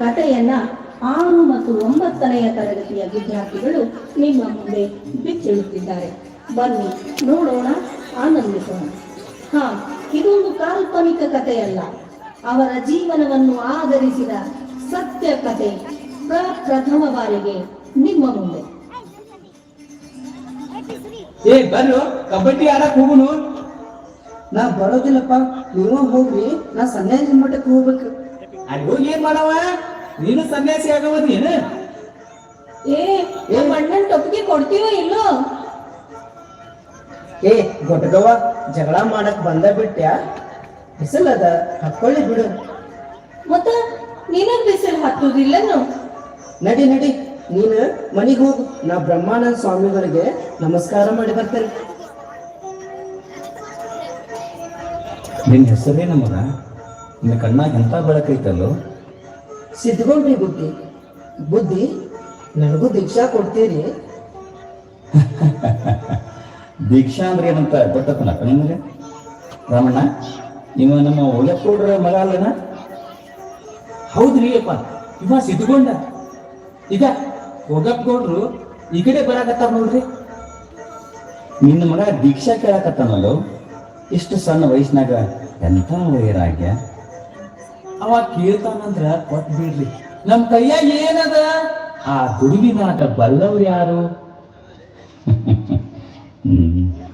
ಕಥೆಯನ್ನ ಆರು ಮತ್ತು ಒಂಬತ್ತನೆಯ ತರಗತಿಯ ವಿದ್ಯಾರ್ಥಿಗಳು ನಿಮ್ಮ ಮುಂದೆ ಬಿಚ್ಚಿಡುತ್ತಿದ್ದಾರೆ ಬನ್ನಿ ನೋಡೋಣ ಆನಂದಿಸೋಣ. ಹಾ ಇದೊಂದು ಕಾಲ್ಪನಿಕ ಕಥೆಯಲ್ಲ. ಅವರ ಜೀವನವನ್ನು ಆಧರಿಸಿದ ಸತ್ಯ ಕಥೆ ಪ್ರಪ್ರಥಮ ಬಾರಿಗೆ ನಿಮ್ಮ ಮುಂದೆ. ಏ ಬರ್ರು ಕಬಡ್ಡಿ ಆಡಕ್ ಹೋಗುನು? ನಾ ಬರೋದಿಲ್ಲಪ್ಪ ನೀವು ಹೋಗ್ರಿ ನಾ ಸನ್ಯಾಸಿ ಮಠಕ್ಕೆ ಹೋಗ್ಬೇಕು. ಅಲ್ಲಿ ಹೋಗಿ ಏನ್ ಮಾಡವ? ನೀನು ಸನ್ಯಾಸಿ ಆಗವದಿ ನೀನು ಏ ನಮ್ಮ ಅಣ್ಣನ್ ಟೊಪ್ಪಿಗೆ ಕೊಡ್ತೀವೋ ಇಲ್ಲೋ? ಏ ಗೊಟ್ಟಗವ್ವ ಜಗಳ ಮಾಡಕ್ ಬಂದ ಬಿಟ್ಟ್ಯಾ ಬಿಸಿಲದ ಹತ್ಕೊಳ್ಳಿ ಬಿಡು. ಮತ್ತ ನೀನಕ್ ಬಿಸಿಲು ಹತ್ತುದಿಲ್ಲನು? ನಡಿ ನಡಿ ನೀನು ಮನಿಗ್ ಹೋಗು. ನಾ ಬ್ರಹ್ಮಾನಂದ ಸ್ವಾಮಿಗಳಿಗೆ ನಮಸ್ಕಾರ ಮಾಡಿ ಬರ್ತೇನೆ. ನಿನ್ ಹೆಸರೇನ ಮಗ? ನಿನ್ನ ಕಣ್ಣಾಗ ಎಂತ ಬೆಳಕೈತಲ್ಲೋ? ಸಿದ್ಧಗೊಂಡ್ರಿ ಬುದ್ಧಿ. ಬುದ್ಧಿ, ನನಗೂ ದೀಕ್ಷಾ ಕೊಡ್ತೀರಿ. ದೀಕ್ಷಾ ಅಂದ್ರೆ ಏನಂತ ಗೊತ್ತಪ್ಪನ ನಿಮಗೆ ರಾಮಣ್ಣ, ಇವ ನಮ್ಮ ಒಳಕೋಡ್ರ ಮಗ ಅಲ್ಲನ? ಹೌದ್ರಿ ಅಪ್ಪ, ಇವ ಸಿದ್ಧಗೊಂಡ. ಈಗ ಹೋಗಪ್ಪಗೌಡ್ರು ಈ ಕಡೆ ಬರಾಕತ್ತಾರ ನೋಡ್ರಿ. ನಿನ್ನ ಮಗ ದೀಕ್ಷಾ ಕೇಳಕತ್ತಾನಲ್ಲೋ? ಇಷ್ಟು ಸಣ್ಣ ವಯಸ್ಸಿನಾಗ ಎಂತ ವೈರಾಗ್ಯ ಅವ ಕೇಳ್ತಾನಂದ್ರ ಕೊಟ್ ಬಿಡ್ರಿ. ನಮ್ ಕೈಯಾಗ ಏನದ? ಆ ದುಡಿವಿನಾಟ ಬಲ್ಲವ್ರು ಯಾರು?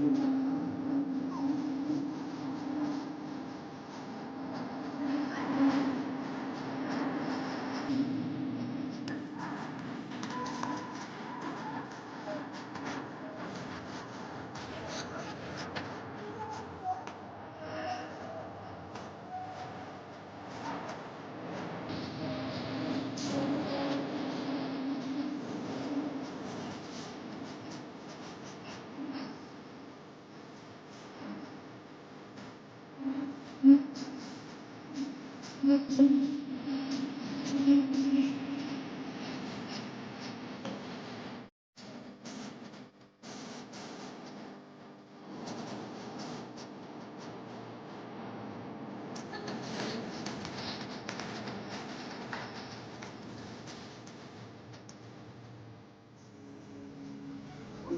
Mm-hmm.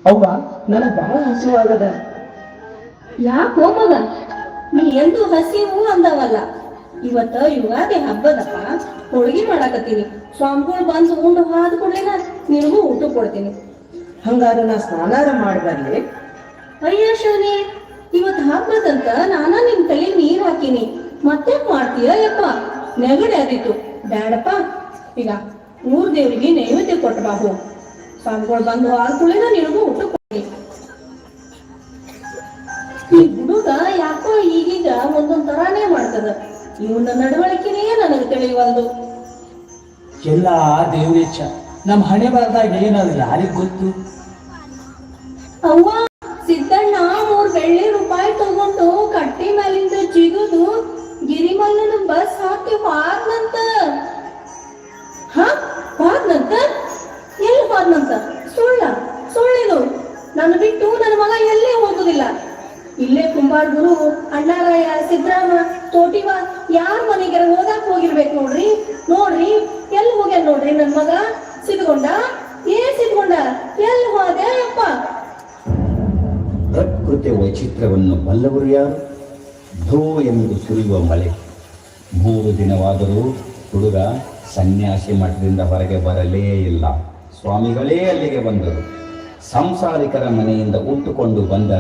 ಅವ್ವ ನನಗ್ ಬಹಳ ಹಸಿವಾಗದ. ಯಾಕೋ ಮಗ? ನೀ ಎಂದು ಹಸಿವು ಅಂದವಲ್ಲ. ಇವತ್ತ ಯುಗಾದಿ ಹಬ್ಬದಪ್ಪ ಹೋಳಿಗೆ ಮಾಡಾಕತ್ತೀನಿ. ಸ್ವಾಮಿಗಳು ಬಂದು ಉಂಡು ಹಾದ್ ಕೊಡ್ಲಿನ ನಿನಗೂ ಊಟ ಕೊಡ್ತೀನಿ. ಹಂಗಾರ ನಾ ಸ್ನಾನಾರ ಮಾಡ್ಬರ್ಲಿ ಅಯ್ಯ ಶಿವನಿ ಇವತ್ ಹಬ್ಬದಂತ ನಾನ ನಿನ್ ತಲೆ ನೀರ್ ಹಾಕಿನಿ. ಮತ್ತೆ ಮಾಡ್ತೀಯ ಯಪ್ಪ? ನೆಗಡಿ ಅದಿತ್ತು ಬ್ಯಾಡಪ್ಪ. ಈಗ ಊರ್ ದೇವ್ರಿಗೆ ನೈವೇದ್ಯ ಹೋಗ್ ಸ್ವಾಮಿಗಳು ಬಂದು ಹಾದ್ ಕೊಡ್ಲಿನ ನಿನಗೂ ಊಟ ಕೊಡ್ತೀನಿ. ಈ ಹುಡುಗ ಯಾಕೋ ಈಗೀಗ ಒಂದೊಂದ್ ತರಾನೇ ಮಾಡ್ತದ. ಇವನ ನಡವಳಿಕೆನೇ ನನಗೆ ತಿಳಿಯುವಲ್ದು. ಎಲ್ಲ ದೇವರೇಚ್ಛ ನಮ್ಮ ಹಣೆ ಬರದಾಗ ಏನಾದ್ರು ಯಾರಿಗ್ ಗೊತ್ತು? ಅವ್ವ ಸಿದ್ದಣ್ಣ ಮೂರ್ ಬೆಳ್ಳಿ ರೂಪಾಯಿ ತಗೊಂಡು ಕಟ್ಟಿ ಮೇಲಿಂದ ಜಿಗುದು ಗಿರಿಮಲ್ಲನ ಬಸ್ ಹಾಕಿ ಹೋದ್ನಂತ. ಹ ಹೋದ್ನಂತ? ಎಲ್ಲಿ ಹೋದ್ನಂತ? ಸುಳ್ಳ ಸುಳ್ಳಿದು. ನನ್ನ ಬಿಟ್ಟು ನನ್ನ ಮಗ ಎಲ್ಲೇ ಹೋಗುದಿಲ್ಲ. ಇಲ್ಲೇ ಕುಂಬಾರ್ ಗುರು ಅಣ್ಣಾರಾಯ ಸಿದ್ದರಾಮ ತೋಟಿವ ಯಾರ ಮನೆಗೆ ಹೋದಾಗ ಹೋಗಿರ್ಬೇಕು ನೋಡ್ರಿ? ನೋಡ್ರಿ ಎಲ್ಲಿ ಹೋಗ್ಯಾನ ನೋಡ್ರಿ ನನ್ ಮಗ? ಸಿದ್ಕೊಂಡ ಏ ಸಿದ್ಕೊಂಡ ಎಲ್ಲಿ ಹೋದೆ ಅಪ್ಪ? ಪ್ರಕೃತಿ ವೈಚಿತ್ರ್ಯವನ್ನು ಬಲ್ಲವರು ಯಾರು? ಧೋ ಎಂದು ಸುರಿಯುವ ಮಳೆ. ಮೂರು ದಿನವಾದರೂ ಹುಡುಗ ಸನ್ಯಾಸಿ ಮಠದಿಂದ ಹೊರಗೆ ಬರಲೇ ಇಲ್ಲ. ಸ್ವಾಮಿಗಳೇ ಅಲ್ಲಿಗೆ ಬಂದರು. ಸಂಸಾರಿಕರ ಮನೆಯಿಂದ ಉಟ್ಟುಕೊಂಡು ಬಂದ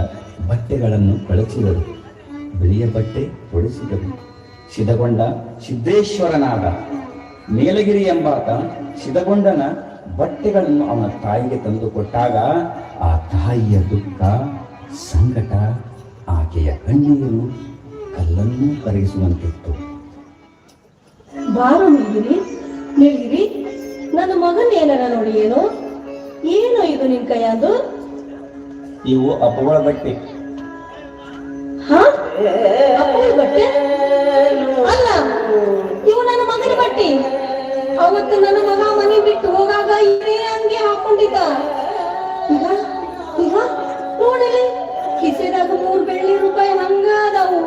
ಬಟ್ಟೆಗಳನ್ನು ಕಳಚಿದರು. ಬಿಳಿಯ ಬಟ್ಟೆ ಹೊಡಿಸಿದರು ಸಿದ್ಧಗೊಂಡ ಸಿದ್ದೇಶ್ವರನಾದ ನೀಲಗಿರಿ ಎಂಬಾತ ಸಿದ್ಧಗೊಂಡನ ಬಟ್ಟೆಗಳನ್ನು ಅವನ ತಾಯಿಗೆ ತಂದು ಕೊಟ್ಟಾಗ ಆ ತಾಯಿಯ ದುಃಖ ಸಂಕಟ ಆಕೆಯ ಕಣ್ಣೀರು ಕಲ್ಲನ್ನು ಕರಗಿಸುವಂತಿತ್ತು. ಬಾರು ನೀಗಿರಿ ನೀಗಿರಿ ನನ್ನ ಮಗನ ಏನರ ನೋಡಿ ಏನು? ಏನು ಇದು ನಿನ್ ಕೈಯದು? ಇವು ಅಪ್ಪಗಳ ಬಟ್ಟೆ. ಅಲ್ಲ, ಇವು ನನ್ನ ಮಗನ ಬಟ್ಟೆ. ಅವತ್ತು ನನ್ನ ಮಗ ಮನೆ ಬಿಟ್ಟು ಹೋಗಾಗ ಇದೇ ಅಂಗಿ ಹಾಕೊಂಡಿದ್ದ. ಈಗ ಈಗ ನೋಡಿಲಿ, ಕಿಸೆದಾಗ ಮೂರ್ ಬೆಳ್ಳಿ ರೂಪಾಯಿ ಹಂಗಾದವು ಅದಾವು.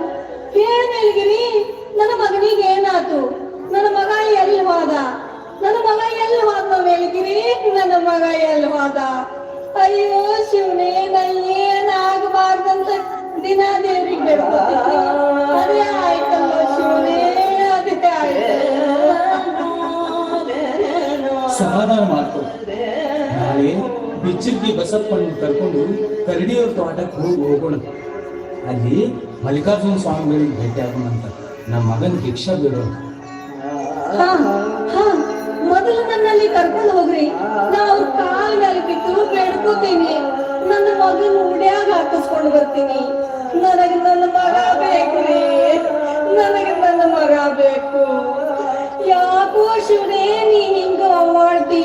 ಹೇಳ ಮೇಲ್ಗಿರಿ, ನನ್ನ ಮಗನಿಗೆ ಏನಾತು? ನನ್ನ ಮಗ ಎಲ್ಲಿ ಹೋದ? ನನ್ನ ಮಗ ಎಲ್ಲಿ ಹೋದ ಮೇಲ್ಗಿರಿ? ನನ್ನ ಮಗ ಎಲ್ಲಿ ಹೋದ? ಅಯ್ಯೋ, ಶಿವನೇ ನಾ ಏನ್ ಆಗಬಾರ್ದಂತ? ದಿನ ದೇವ್ರಿಗೆ ಬೇಡ್ಕೊತೀನಿ ಅದೇ ಆಯ್ತಲ್ಲ ಶಿವನೇ ಅದೇ ಆಯ್ತು. ಸಮಾಧಾನ ಮಾಡ್ಕೊ. ನಾಳೆ ಬಿಚ್ಚಿಗೆ ಬಸಪ್ಪನ ಕರ್ಕೊಂಡು ಕರಡಿಯವ್ರ ತೋಟಕ್ಕೆ ಹೋಗಿ ಹೋಗೋಣ. ಅಲ್ಲಿ ಮಲ್ಲಿಕಾರ್ಜುನ ಸ್ವಾಮಿಗಳಿಗೆ ಭೇಟಿ ಆಗೋಣಂತ ನಮ್ಮ ಮಗನ ಭಿಕ್ಷಾ ಬಿಡೋಣ ಹಾ, ಹಾ, ಮೊದಲು ನನ್ನಲ್ಲಿ ಕರ್ಕೊಂಡು ಹೋಗ್ರಿ. ನಾವು ಕಾಲ್ ಕಾಲ ಮೇಲೆ ಬಿದ್ದು ಬೇಡ್ಕೋತೀನಿ. ನನ್ನ ಮಗನ ಉಡ್ಯಾಗ ಹಾಕಿಸ್ಕೊಂಡು ಬರ್ತೀನಿ. ನನಗೆ ನನ್ನ ಮಗ ಬೇಕು ನನಗೆ ನನ್ನ ಮಗ ಬೇಕು. ಯಾಕೋ ಶಿವನೇ ನೀ ಹಿಂಗ ಮಾಡ್ತಿ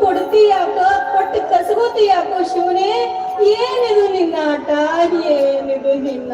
ಕೊಡ್ತಿ ಯಾಕ ಕೊಟ್ಟು ಕಸಗೋತಿ ಯಾಕೋ ಶಿವನೇ? ಏನಿದು ನಿನ್ನ ಆಟ? ಏನಿದು ನಿನ್ನ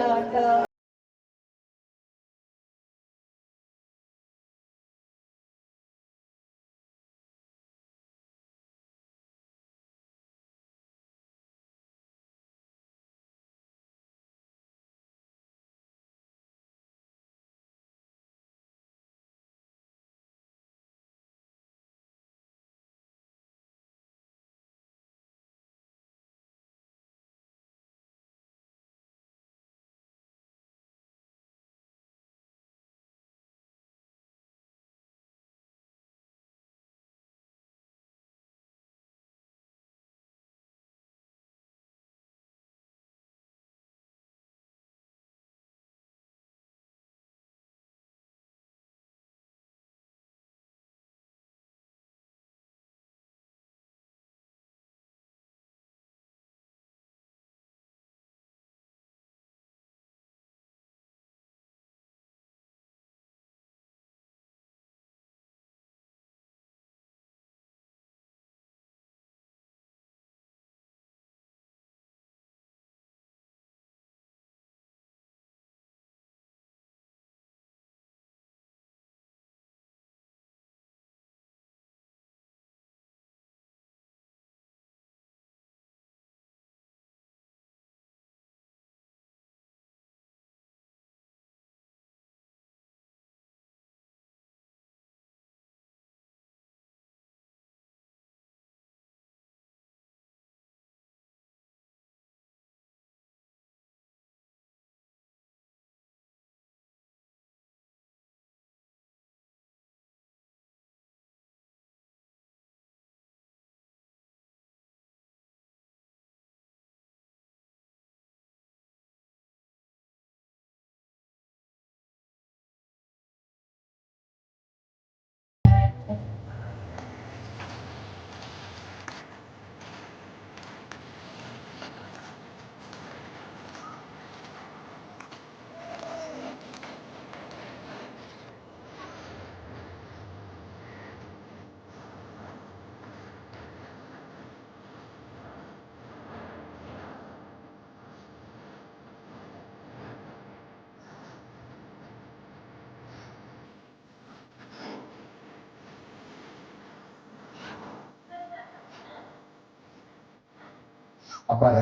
ಅಪ್ಪಾರ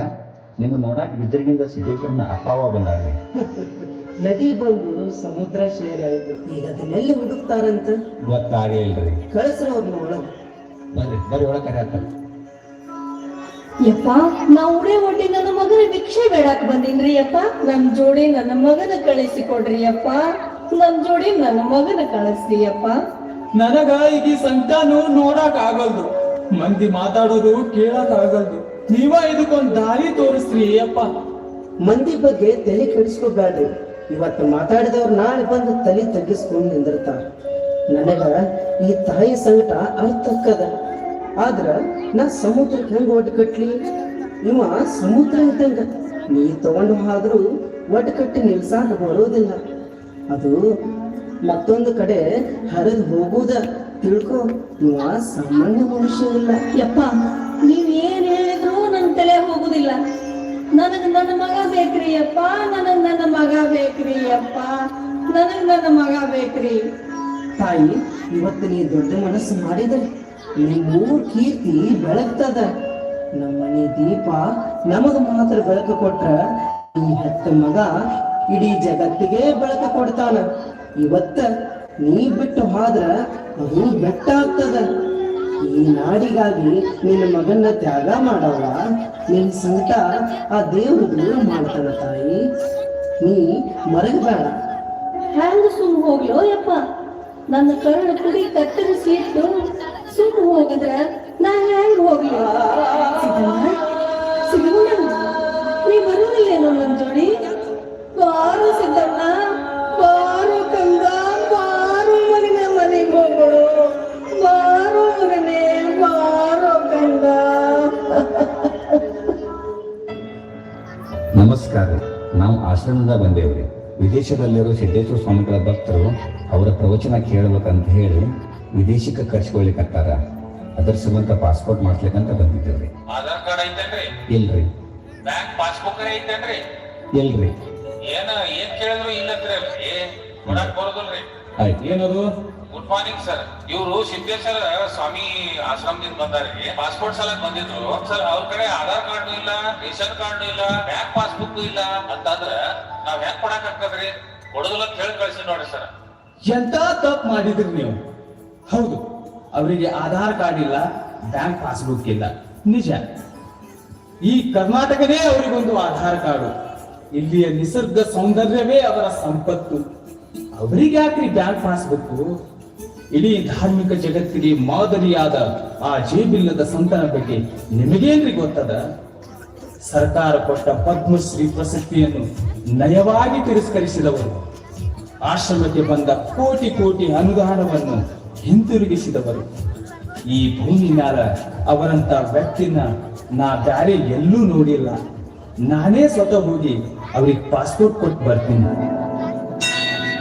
ನಿನ್ನ ನೋಡಕ್ ಬಿದ್ದರಿಗಿಂದ ಸಿದ್ದೇಶ್ವರನ ಅಪಾವ ಬಂದಾರೆ ನದಿ ಬಂದು ಸಮುದ್ರ ಸೇರಾಯ್ತು ಈಗ ಅದನ್ನೆಲ್ಲ ಹುಡುಕ್ತಾರಂತ? ಗೊತ್ತಾಗೇ ಇಲ್ರಿ. ಕಳಿಸ್ರ ಅವ್ರನ್ನ ಒಳಗೆ ಬರ್ರಿ ಬರ್ರಿ ಒಳಗೆ ಕರೆ ಯಪ್ಪ ನಾ ಉಡೆ ಹೊಟ್ಟಿ ನನ್ನ ಮಗನ ಭಿಕ್ಷೆ ಬೇಡಾಕ್ ಬಂದಿನ್ರಿ ಯಪ್ಪ. ನಮ್ ಜೋಡಿ ನನ್ನ ಮಗನ ಕಳಿಸಿ ಕೊಡ್ರಿ ಯಪ್ಪ. ನಮ್ ಜೋಡಿ ನನ್ನ ಮಗನ ಕಳಿಸ್ರಿ ಯಪ್ಪ. ನನಗ ಈಗ ಸಂತಾನು ನೋಡಕ್ ಆಗಲ್ದು ಮಂದಿ ಮಾತಾಡೋದು ಕೇಳಕ್ ಆಗಲ್ದು ನೀವ ಇದಕ್ಕೊಂದು ದಾರಿ ತೋರಿಸ್ರಿ ಅಪ್ಪ ಮಂದಿ ಬಗ್ಗೆ ತಲೆ ಕೆಡಿಸ್ಕೋಬೇಡ್ರಿ ಇವತ್ತು ಮಾತಾಡಿದವ್ರು ನಾಳೆ ಬಂದು ತಲೆ ತಗ್ಗಿಸ್ಕೊಂಡು ನಿಂದಿರ್ತಾರ. ನನಗ ಈ ತಾಯಿ ಸಂಕಟ ಅರ್ಥಕ್ಕದ. ಆದ್ರ ನಾ ಸಮುದ್ರಕ್ಕೆ ಹೆಂಗ ಒಟ್ಟು ಕಟ್ಲಿ? ಇವ ಸಮುದ್ರ ಇದ್ದಂಗ. ನೀ ತಗೊಂಡು ಹೋದ್ರು ಒಟ್ಟು ಕಟ್ಟಿ ನಿಲ್ಸಾಕ ಬರೋದಿಲ್ಲ. ಅದು ಮತ್ತೊಂದು ಕಡೆ ಹರಿದು ಹೋಗುದ. ತಿಳ್ಕೊ ಇವ ಸಾಮಾನ್ಯ ಮನುಷ್ಯ ಇಲ್ಲ ಯಪ್ಪ ನೀವ್ ಏನ್ ಹೇಳಿದ್ರು ನನ್ ತಲೆ ಹೋಗುದಿಲ್ಲ. ನನಗ್ ನನ್ನ ಮಗ ಬೇಕ್ರಿ ಅಪ್ಪ, ನನಗ್ ನನ್ನ ಮಗ ಬೇಕ್ರಿ ಅಪ್ಪ, ನನಗ್ ನನ್ನ ಮಗ ಬೇಕ್ರಿ. ತಾಯಿ, ಇವತ್ತು ನೀ ದೊಡ್ಡ ಮನಸ್ಸು ಮಾಡಿದರೆ ನಿಮ್ಮೂರ್ ಕೀರ್ತಿ ಬೆಳಗ್ತದ. ನಮ್ಮನೆ ದೀಪ ನಮಗ ಮಾತ್ರ ಬೆಳಕು ಕೊಟ್ರ ಈ ಹತ್ತು ಮಗ ಇಡೀ ಜಗತ್ತಿಗೆ ಬೆಳಕು ಕೊಡ್ತಾನ. ಇವತ್ತ ನೀ ಬಿಟ್ಟು ಹಾದ್ರ ಅದು ಬೆಟ್ಟ ಆಗ್ತದ ಈ ನಾಡಿಗಾಗಿ ನಿನ್ನ ಮಗನ್ನ ತ್ಯಾಗ ಮಾಡವ ನಿನ್ ಸಂಕಟ ಆ ದೇವರು ದೂರ ಮಾಡ್ತಾನ ತಾಯಿ. ನೀ ಮರಗಬೇಡ. ಹ್ಯಾಂಗ ಸುಮ್ ಹೋಗ್ಲೋ ಯಪ್ಪ? ನನ್ನ ಕರುಳು ಕುಡಿ ಕತ್ತರಿಸಿ ಇಟ್ಟು ಸುಮ್ ಹೋಗಿದ್ರೆ ನಾ ಆಶ್ರಮದಿಂದ ಬಂದೇವ್ರಿ ವಿದೇಶದಲ್ಲಿರೋ ಸಿದ್ದೇಶ್ವರ ಸ್ವಾಮಿಗಳ ಭಕ್ತರು ಅವರ ಪ್ರವಚನ ಕೇಳಬೇಕಂತ ಹೇಳಿ ವಿದೇಶಕ್ಕೆ ಕರ್ಸ್ಕೊಳ್ಲಿಕ್ಕತ್ತಾರ ಅದ್ರ ಸಂಬಂಧ ಪಾಸ್ಪೋರ್ಟ್ ಮಾಡ್ಸ್ಲಿಕ್ಕಂತ ಬಂದಿದ್ದೇವ್ರಿ. ಆಧಾರ್ ಕಾರ್ಡ್ ಐತೇನ್ರಿ? ಇಲ್ರಿ. ಬ್ಯಾಂಕ್ ಪಾಸ್ಬುಕ್ ಐತೇನ್ರಿ? ಇಲ್ರಿ. ಏನ ಏನ್ ಕೇಳಿದ್ರು ಇಲ್ಲ ಕೊಡಕ್ ಬರೋದಿಲ್ರಿ. ಆಯ್ತು. ಏನದು? ಗುಡ್ ಮಾರ್ನಿಂಗ್ ಸರ್ ಇವರು ಸಿದ್ದೇಶ್ವರ ಸ್ವಾಮಿ ಆಶ್ರಮದಿಂದ ಬಂದಾರೆ. ಪಾಸ್ಪೋರ್ಟ್ ಸಲಕ್ ಬಂದಿದ್ರು. ಸರ್ ಅವ್ರ ಕಡೆ ಆಧಾರ್ ಕಾರ್ಡ್ ಇಲ್ಲ, ರೇಷನ್ ಕಾರ್ಡ್ ಇಲ್ಲ, ಬ್ಯಾಂಕ್ ಪಾಸ್ಬುಕ್ ಇಲ್ಲ ಅಂತಂದ್ರ ನಾವ್ ಹೆಂಗ್ ಕೊಡಕ್ ಆಗ್ತದ್ರಿ? ಕೊಡೋದಿಲ್ಲ ಕೇಳಿ ಕಳ್ಸಿ ನೋಡ್ರಿ ಸರ್. ಎಂತ ತಪ್ಪು ಮಾಡಿದ್ರಿ ನೀವು? ಹೌದು, ಅವರಿಗೆ ಆಧಾರ್ ಕಾರ್ಡ್ ಇಲ್ಲ, ಬ್ಯಾಂಕ್ ಪಾಸ್ಬುಕ್ ಇಲ್ಲ. ನಿಜ. ಈ ಕರ್ನಾಟಕನೇ ಅವರಿಗೊಂದು ಆಧಾರ್ ಕಾರ್ಡು. ಇಲ್ಲಿಯ ನಿಸರ್ಗ ಸೌಂದರ್ಯವೇ ಅವರ ಸಂಪತ್ತು. ಅವರಿಗೆ ಯಾಕ್ರಿ ಬ್ಯಾಂಕ್ ಪಾಸ್ಬುಕ್ ಇಡೀ ಧಾರ್ಮಿಕ ಜಗತ್ತಿಗೆ ಮಾದರಿಯಾದ ಆ ಜೇಬಿಲ್ಲದ ಸಂತನ ಬಗ್ಗೆ ನಿಮಗೇನ್ರಿ ಗೊತ್ತದ? ಸರ್ಕಾರ ಕೊಟ್ಟ ಪದ್ಮಶ್ರೀ ಪ್ರಶಸ್ತಿಯನ್ನು ನಯವಾಗಿ ತಿರಸ್ಕರಿಸಿದವರು. ಆಶ್ರಮಕ್ಕೆ ಬಂದ ಕೋಟಿ ಕೋಟಿ ಅನುದಾನವನ್ನು ಹಿಂತಿರುಗಿಸಿದವರು. ಈ ಭೂಮಿ ಮ್ಯಾಲ ಅವರಂತ ವ್ಯಕ್ತಿನ ನಾ ಬ್ಯಾರೆ ಎಲ್ಲೂ ನೋಡಿಲ್ಲ. ನಾನೇ ಸ್ವತಃ ಹೋಗಿ ಅವ್ರಿಗೆ ಪಾಸ್ಪೋರ್ಟ್ ಕೊಟ್ಟು ಬರ್ತೀನಿ.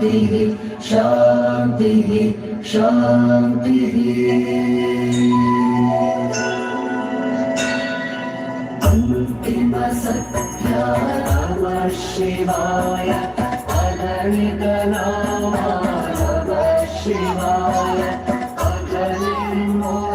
शान्तिः शान्तिः शान्तिः अन्तिमसत्या नमः शिवाय अगणितनामा नमः शिवाय अगणिर्मूला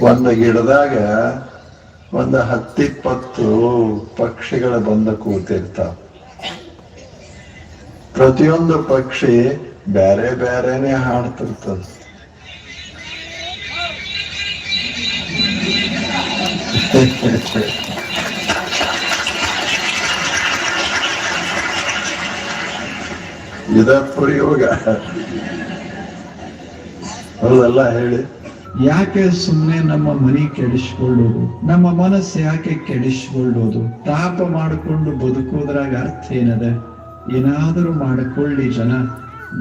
ಒಂದು ಗಿಡದಾಗ ಒಂದು ಹತ್ತಿಪ್ಪತ್ತು ಪಕ್ಷಿಗಳು ಬಂದು ಕೂತಿರ್ತಾವ ಪ್ರತಿಯೊಂದು ಪಕ್ಷಿ ಬೇರೆ ಬೇರೆನೆ ಹಾಡ್ತಿರ್ತದ. ಇದ ಪ್ರಯೋಗ. ಹೌದಲ್ಲ ಹೇಳಿ. ಯಾಕೆ ಸುಮ್ಮನೆ ನಮ್ಮ ಮನಿ ಕೆಡಿಸ್ಕೊಳ್ಳೋದು? ನಮ್ಮ ಮನಸ್ಸು ಯಾಕೆ ಕೆಡಿಸ್ಕೊಳ್ಳೋದು? ತಾಪ ಮಾಡಿಕೊಂಡು ಬದುಕೋದ್ರಾಗ ಅರ್ಥ ಏನದ? ಏನಾದರೂ ಮಾಡಿಕೊಳ್ಳಿ ಜನ.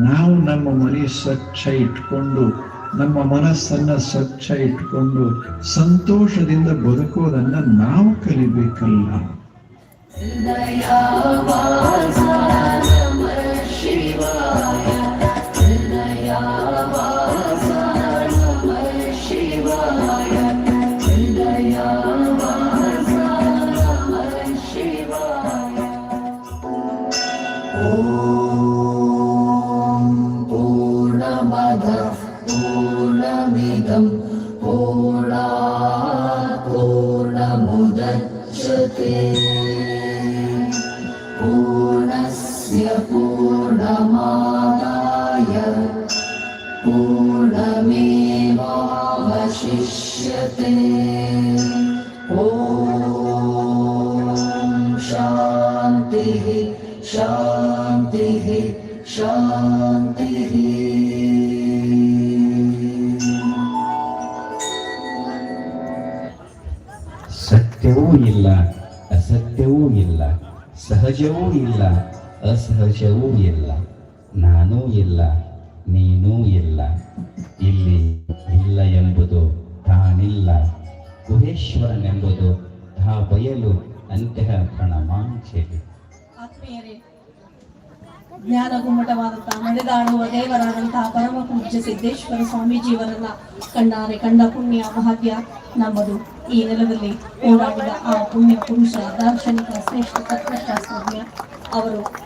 ನಾವು ನಮ್ಮ ಮನೆ ಸ್ವಚ್ಛ ಇಟ್ಕೊಂಡು, ನಮ್ಮ ಮನಸ್ಸನ್ನ ಸ್ವಚ್ಛ ಇಟ್ಕೊಂಡು, ಸಂತೋಷದಿಂದ ಬದುಕೋದನ್ನ ನಾವು ಕಲಿಬೇಕಲ್ಲ. पूर्णस्य पूर्णमादाय पूर्णमेवावशिष्यते ॐ शान्तिः शान्तिः शान्तिः ಸತ್ಯವೂ ಇಲ್ಲ ಅಸತ್ಯವೂ ಇಲ್ಲ ಸಹಜವೂ ಇಲ್ಲ ಅಸಹಜವೂ ಇಲ್ಲ. ನಾನೂ ಇಲ್ಲ, ನೀನೂ ಇಲ್ಲ. ಇಲ್ಲಿ ಇಲ್ಲ ಎಂಬುದು ತಾನಿಲ್ಲ. ಗುಹೇಶ್ವರನೆಂಬುದು ತಾ ಬಯಲು ಅಂತಹ ಆತ್ಮೀಯರೇ, ಜ್ಞಾನ ಗುಮ್ಮಟವಾದಂತಹ ನಡೆದಾಡುವ ದೇವರಾದಂತಹ ಪರಮ ಪೂಜ್ಯ ಸಿದ್ದೇಶ್ವರ ಸ್ವಾಮೀಜಿಯವರನ್ನ ಕಣ್ಣಾರೆ ಕಂಡ ಪುಣ್ಯ ಭಾಗ್ಯ ನಮ್ಮದು. ಈ ನೆಲದಲ್ಲಿ ಓಡಾಡಿದ ಆ ಪುಣ್ಯ ಪುರುಷ, ದಾರ್ಶನಿಕ, ಶ್ರೇಷ್ಠ ತತ್ವಶಾಸ್ತ್ರಜ್ಞ, ಅವರು